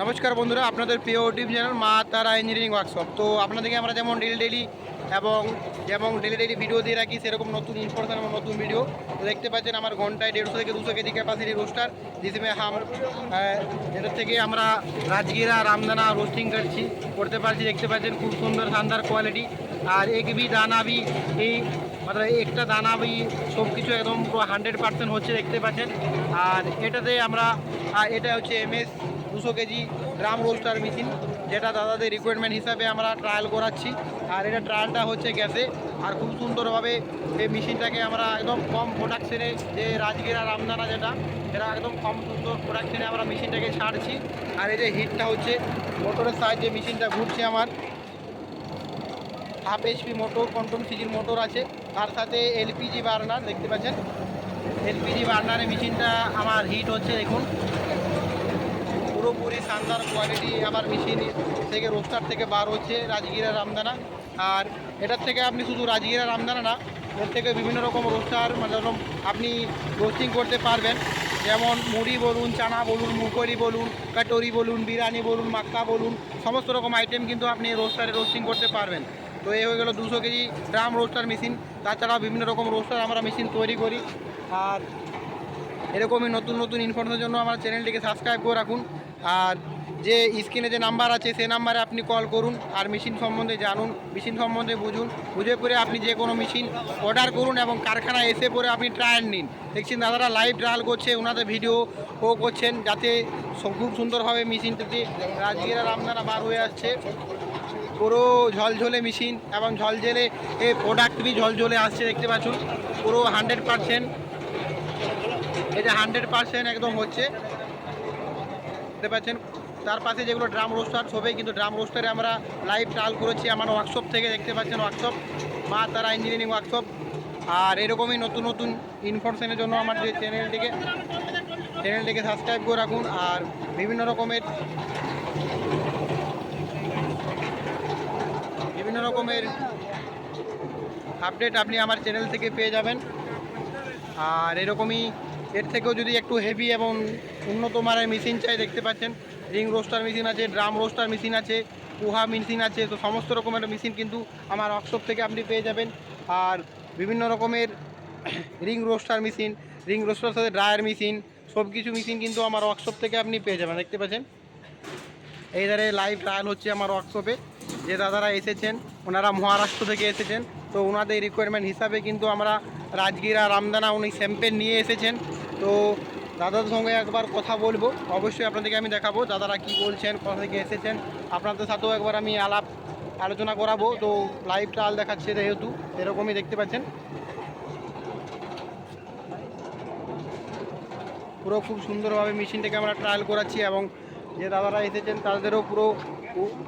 নমস্কার বন্ধুরা আপনাদের প্রিয় ইউটিউব চ্যানেল মা তারা ইঞ্জিনিয়ারিং ওয়ার্কশপ তো আপনাদেরকে আমরা যেমন ডেলি ডেলি এবং যেমন ডেলি ডেলি ভিডিও দিয়ে রাখি সেরকম নতুন ইনফরমেশন এবং নতুন ভিডিও তো দেখতে পাচ্ছেন আমার ঘন্টায় দেড়শো থেকে দুশো কেজি ক্যাপাসিটি রোস্টার जिसमें हम আহ, এটার থেকে আমরা রাজগিরা রামদানা রোস্টিং করছি করতে পারছি দেখতে পাচ্ছেন খুব সুন্দর শানদার কোয়ালিটি আর এক বি দানা বি এই মানে একটা দানা বি সব কিছু একদম পুরো হান্ড্রেড পার্সেন্ট হচ্ছে দেখতে পাচ্ছেন আর এটাতে আমরা আহ, এটা হচ্ছে এমএস দুশো কেজি ড্রাম রোস্টার মেশিন, যেটা দাদাদের রিকোয়ারমেন্ট হিসাবে আমরা ট্রায়াল করাচ্ছি। আর এটা ট্রায়ালটা হচ্ছে গ্যাসে। আর খুব সুন্দরভাবে এই মেশিনটাকে আমরা একদম কম প্রোডাকশনে যে রাজগিরা, রামদানা যেটা এটা একদম কম সুন্দর প্রোডাকশনে আমরা মেশিনটাকে ছাড়ছি। আর এই যে হিটটা হচ্ছে মোটরের সাহায্যে মেশিনটা ঘুরছে আমার। হাফ এইচপি মোটর কন্ট্রোল সিজির মোটর আছে। তার সাথে এলপিজি বার্নার দেখতে পাচ্ছেন? এলপিজি বার্নারে মেশিনটা আমার হিট হচ্ছে, দেখুন। পুরোপুরি শানদার কোয়ালিটি আমার মেশিন থেকে রোস্টার থেকে বার হচ্ছে রাজগিরা রামদানা। আর এটার থেকে আপনি শুধু রাজগিরা রামদানা না, এর থেকে বিভিন্ন রকম রোস্টার মানে আপনি রোস্টিং করতে পারবেন। যেমন মুড়ি বলুন, চানা বলুন মুখরি বলুন, কাটরি বলুন, বিরিয়ানি বলুন, মাক্কা বলুন, সমস্ত রকম আইটেম কিন্তু আপনি রোস্টারে রোস্টিং করতে পারবেন। তো এই হয়ে গেল দুশো কেজি ড্রাম রোস্টার মেশিন তাছাড়াও বিভিন্ন রকম রোস্টার আমরা মেশিন তৈরি করি। আর এরকমই নতুন নতুন ইনফরমেশনের জন্য আমার চ্যানেলটিকে সাবস্ক্রাইব করে রাখুন। আর যে স্ক্রিনে যে নাম্বার আছে, সেই নাম্বারে আপনি কল করুন আর মেশিন সম্বন্ধে জানুন মেশিন সম্বন্ধে বুঝুন। বুঝে পরে আপনি যে কোনো মেশিন অর্ডার করুন এবং কারখানায় এসে পরে আপনি ট্রায়াল নিন। দেখছেন দাদারা লাইভ ট্রায়াল করছে ওনাদের ভিডিও ও করছেন যাতে খুব সুন্দরভাবে মেশিনটাতে রাজগীরা রামদানা বার হয়ে আসছে। পুরো ঝলঝলে মেশিন এবং ঝলঝলে এ প্রোডাক্টটি ঝলঝলে আসছে, দেখতে পাচ্ছেন। পুরো হান্ড্রেড পারসেন্ট এটা হান্ড্রেড পার্সেন্ট একদম হচ্ছে। দেখতে পাচ্ছেন, তার পাশে যেগুলো ড্রাম রোস্টার, সবই কিন্তু ড্রাম রোস্টারে আমরা লাইভ ট্রায়াল করেছি। আমার ওয়ার্কশপ থেকে দেখতে পাচ্ছেন ওয়ার্কশপ মা তারা ইঞ্জিনিয়ারিং ওয়ার্কশপ আর এরকমই নতুন নতুন ইনফরমেশনের জন্য আমার যে চ্যানেলটিকে চ্যানেলটিকে সাবস্ক্রাইব করে রাখুন। আর বিভিন্ন রকমের বিভিন্ন রকমের আপডেট আপনি আমার চ্যানেল থেকে পেয়ে যাবেন। আর এরকমই এর থেকেও যদি একটু হেভি এবং উন্নত মানের মেশিন চাই দেখতে পাচ্ছেন রিং রোস্টার মেশিন আছে ড্রাম রোস্টার মেশিন আছে, পোহা মেশিন আছে, তো সমস্ত রকমের মেশিন কিন্তু আমার ওয়ার্কশপ থেকে আপনি পেয়ে যাবেন। আর বিভিন্ন রকমের ring roaster machine ring roaster সাথে ড্রায়ার মেশিন সব কিছু মেশিন কিন্তু আমার ওয়ার্কশপ থেকে আপনি পেয়ে যাবেন। দেখতে পাচ্ছেন? এই ধারে লাইভ ট্রায়াল হচ্ছে আমার ওয়ার্কশপে যে দাদারা এসেছেন, ওনারা মহারাষ্ট্র থেকে এসেছেন, তো ওনাদের রিকোয়ারমেন্ট হিসাবে কিন্তু আমরা রাজগিরা, রামদানা উনি স্যাম্পেল নিয়ে এসেছেন। তো দাদাদের সঙ্গে একবার কথা বলব। অবশ্যই আপনাদেরকে আমি দেখাবো দাদারা কি বলছেন, কোথা থেকে এসেছেন। আপনাদের সাথেও একবার আমি আলাপ আলোচনা করাবো। তো লাইভ ট্রায়াল দেখাচ্ছে যেহেতু এরকমই দেখতে পাচ্ছেন। পুরো খুব সুন্দরভাবে মেশিনটাকে আমরা ট্রায়াল করাচ্ছি এবং যে দাদারা এসেছেন, তাদেরও পুরো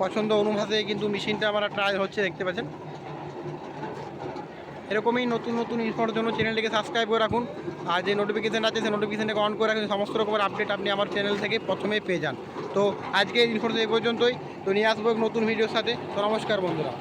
পছন্দ অনুভাবে কিন্তু মেশিনটা আমরা ট্রায়াল হচ্ছে, দেখতে পাচ্ছেন। এরকমই নতুন নতুন ইনফোর জন্য চ্যানেলটিকে সাবস্ক্রাইব করে রাখুন। আর যে নোটিফিকেশান আছে, সেই নোটিফিকেশানটাকে অন করে রাখুন। সমস্ত রকমের আপডেট আপনি আমার চ্যানেল থেকে প্রথমেই পেয়ে যান। তো আজকে ইনফর্মেশন এই পর্যন্তই। তো নিয়ে আসব নতুন ভিডিওর সাথে। তো নমস্কার বন্ধুরা।